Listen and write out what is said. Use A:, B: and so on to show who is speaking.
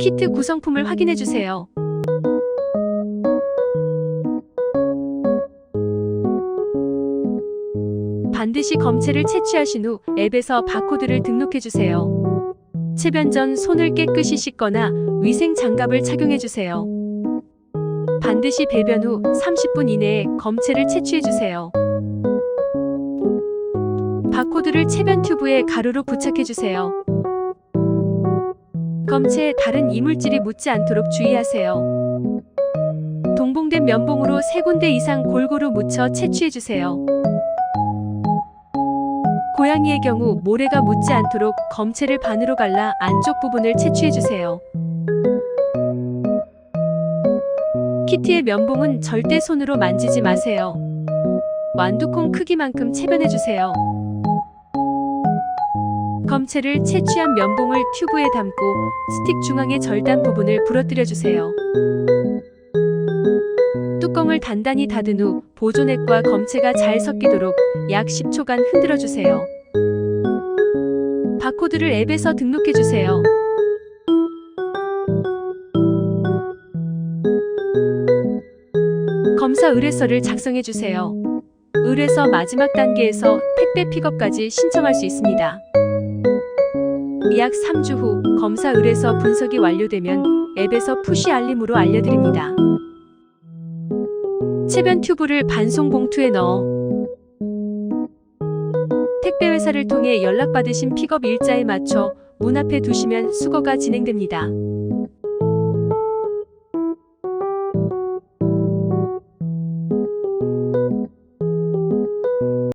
A: 키트 구성품을 확인해 주세요. 반드시 검체를 채취하신 후 앱에서 바코드를 등록해 주세요. 체변 전 손을 깨끗이 씻거나 위생 장갑을 착용해 주세요. 반드시 배변 후 30분 이내에 검체를 채취해 주세요. 바코드를 체변 튜브에 가루로 부착해 주세요. 검체에 다른 이물질이 묻지 않도록 주의하세요. 동봉된 면봉으로 세 군데 이상 골고루 묻혀 채취해 주세요. 고양이의 경우 모래가 묻지 않도록 검체를 반으로 갈라 안쪽 부분을 채취해 주세요. 키티의 면봉은 절대 손으로 만지지 마세요. 완두콩 크기만큼 채변해 주세요. 검체를 채취한 면봉을 튜브에 담고 스틱 중앙의 절단 부분을 부러뜨려 주세요. 뚜껑을 단단히 닫은 후 보존액과 검체가 잘 섞이도록 약 10초간 흔들어 주세요. 바코드를 앱에서 등록해 주세요. 검사 의뢰서를 작성해 주세요. 의뢰서 마지막 단계에서 택배 픽업까지 신청할 수 있습니다. 약 3주 후 검사 의뢰서 분석이 완료되면 앱에서 푸시 알림으로 알려드립니다. 체변 튜브를 반송 봉투에 넣어 택배 회사를 통해 연락받으신 픽업 일자에 맞춰 문 앞에 두시면 수거가 진행됩니다.